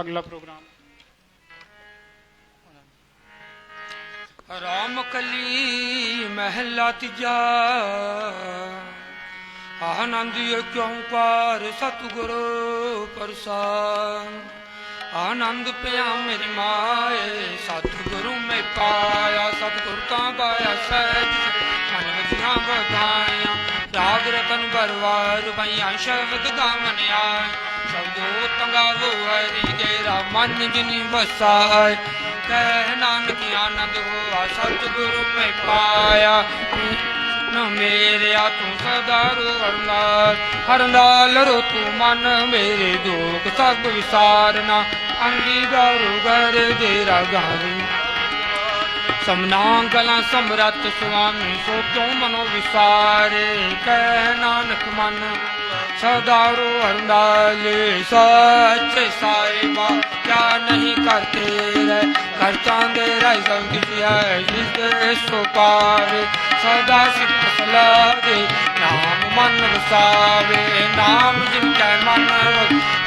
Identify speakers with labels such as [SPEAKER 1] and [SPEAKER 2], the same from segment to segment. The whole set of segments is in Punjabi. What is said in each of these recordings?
[SPEAKER 1] ਅਗਲਾ ਪ੍ਰੋਗਰਾਮ।
[SPEAKER 2] ਰਾਮ ਕਲੀ ਮਹਿਲਾ ਤੀਜਾ, ਆਨੰਦ ਕਿਉਂ ਪਾਰ ਸਤਿਗੁਰੂ ਪ੍ਰਸਾਦ। ਆਨੰਦ ਪਿਆ ਮੇਰੀ ਮਾਏ, ਸਤਿਗੁਰੂ ਮੈਂ ਪਾਇਆ, ਸਤਿਗੁਰ ਤਾਂ ਪਾਇਆ ਸਹਿਜ। ਮਨ ਵਜੀਆਂ ਬਧਾਈਆਂ ਰਾਗ ਰਤਨ ਬਰਵਾਰ ਪਈਆਂ, ਸ਼ਬਦ ਗਾਵਨ ਆਏ ਸਬਦੋ ਤੰਗਾਵੋ ਹਰੀ ਮਨ ਜਿਨੀ ਵਸਾਏ। ਕਹਿ ਨਾਨਕ ਆਨੰਦ ਹੋਆ ਸਤਿਗੁਰੂ ਮੈਂ ਪਾਇਆ। ਨ ਮੇਰਿਆ ਤੂੰ ਸਦਾ ਰੋਵਰਨਾਲ ਹਰ ਨਾਲ ਰੋ ਤੂੰ ਮਨ ਮੇਰੇ ਦੁੱਖ ਸਭ ਵਿਸਾਰਨਾ। ਅੰਗੀ ਅੰਗੀਕਾਰੂ ਕਰ ਦੇ ਰਾਗਾਵੀ ਸਮਨਾ ਸਮਰਤ ਸੁਆਮੀ ਸੋ ਕਿਉ ਮਨੋ ਵਿਸਾਰੇ। ਕਹਿ ਨਾਨਕ ਮਨ ਸਦਾ ਰੋ ਹਰਨਾਲੇ ਸੱਚੇ ਸਾਹਿਬਾ ਕਿਆ ਨਹੀਂ ਕਰਤੇ ਰਹਿ। ਕਰ ਚਾਂਦੇ ਰਹਿ ਸਭ ਹੈ ਜਿਸ ਦੇ ਸੋ ਸਦਾ ਸਿਫਤ ਸਲਾਹ ਨਾਮ ਮਨ ਵਸਾਵੇ। ਨਾਮ ਜਿਨ ਕੈ ਮਨ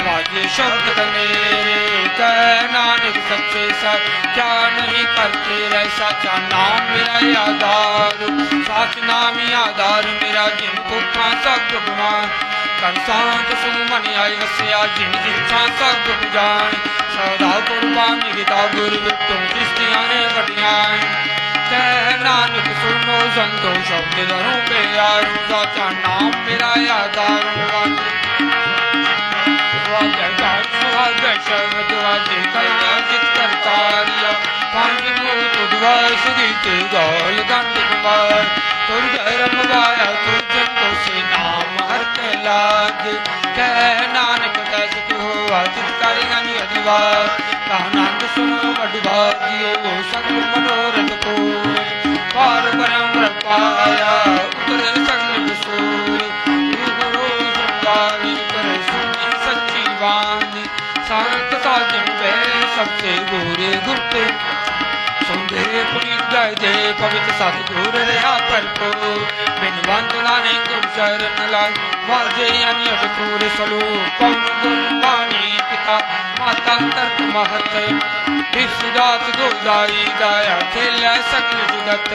[SPEAKER 2] ਵਾਜੇ ਸ਼ਬਦ ਕਨੇਰੇ ਕਹਿ ਨਾਨਕ ਸੱਚੇ ਸਰ, ਕਿਆ ਨਹੀਂ ਕਰਤੇ ਰਹਿ। ਸਾਚਾ ਨਾਮ ਮੇਰਾ ਆਧਾਰ। ਸਾਚ ਨਾਮ ਹੀ ਆਧਾਰ ਮੇਰਾ, ਜਿਨ ਕੁੱਖਾਂ ਸਭ ਗੁਮਾਨ ਕੰਸਾਂਤ ਸੁਨ ਮਨ ਆਈ ਵਸਿਆ, ਜਿਨ ਜਿੱਥਾਂ ਸਭ ਜਾਣ, ਸਦਾ ਕੁਰਬਾਨੀ ਕੀਤਾ ਗੁਰ ਵਿਟੋਂ ਕਿਸ਼ਤੀਆਂ ਨੇ ਵਟੀਆਂ ਕਹਿ ਨਾਨਕ ਸੁਨੋ ਸੰਤੋ ਸ਼ਬਦ ਦਰੋਂ ਪਿਆਰੂ ਸਾਚਾ ਨਾਮ ਮੇਰਾ ਆਧਾਰ ਵਾਜੇ। ਵਾਜੇ ਗਾਲ ਸੁਹਾਗੇ ਸ਼ਬਦ ਵਾਜੇ ਕਲਾ ਜਿਤ ਕਰਤਾਰਿਆ ਪੰਜ ਭੂਤ ਦਵਾਰ ਸੁਗੀ ਤੇ ਗਾਲ ਗੰਡ ਕੁਮਾਰ। ਤੁਰ ਧਰਮ ਵਾਇਆ, ਤੁਰ ਜਨ ਕੋ ਸੇ ਨਾਮ ਹਰ ਕੇ ਲਾਗ। ਕਹਿ ਨਾਨਕ ਦਸ ਹੋਆ ਜਿਤ ਕਰਿ ਗਨੀ ਅਦਵਾਰ ਆਨੰਦ ਸੁਨੋ ਵਡ ਭਾਗਿਓ ਸਗਲ ਮਨੋਰਥ ਕੋ ਪਾਰ ਬ੍ਰਹਮ ਪਾਇਆ, ਉਤਰੇ ਸਗਲ ਵਿਸੂਰ ਗੁਰੂ ਸਰਦਾਰੀ ਕਰੇ ਸੁਣੀ ਸੱਚੀ ਬਾਣੀ। ਸੰਤ ਸਾਜਨ ਵੇ ਸਭੇ ਗੋਰੇ ਗੁਰਤੇ ਸੁੰਦੇ ਪੁਨੀਤ ਗਏ ਦੇ ਪਵਿੱਤ ਸਤਿਗੁਰ ਰਹਾ ਪਰਪੋ ਬਿਨ ਵੰਦਨਾ ਨੇ ਗੁਰ ਚਰਨ ਲਾਇ ਵਾਜੇ ਅਨਿ ਅਟਕੂਰ ਸਲੂ ਪਵਨ ਗੁਰ ਬਾਣੀ ਪਿਤਾ? ਮਾਤਾ ਤਰਕ ਮਹਤ। ਇਸ ਰਾਤ ਦਾਇਆ ਖੇਲੇ ਸਕਲ ਜਗਤ।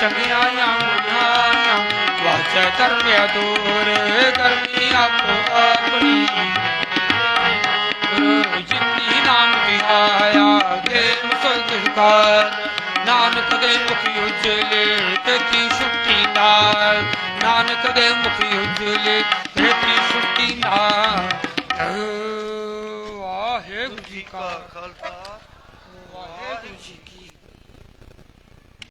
[SPEAKER 2] ਚੰਗਿਆਈਆਂ ਮੁਝਾਈਆਂ ਵਾਜੈ ਧਰਮਿਆ ਦੂਰ। ਕਰਮੀ ਆਪੋ ਆਪਣੀ। ਗੁਰੂ ਜਿਨੀ ਨਾਮ ਵਿਹਾਇਆ ਕੇ ਮੁਸਲ ਕਰ ਨਾਨਕ ਦੇ ਮੁਖੀ ਉਜਲੇ ਤੇਤੀ ਕੀ ਛੁੱਟੀ ਨਾਲ? ਨਾਨਕ ਦੇ ਮੁਖੀ ਉਜਲੇ ਤੇ ਕੀ ਨਾਲ? ਵਾਹਿਗੁਰੂ ਜੀ ਕਾ
[SPEAKER 3] ਖਾਲਸਾ। ਵਾਹਿਗੁਰੂ ਜੀ ਕੀ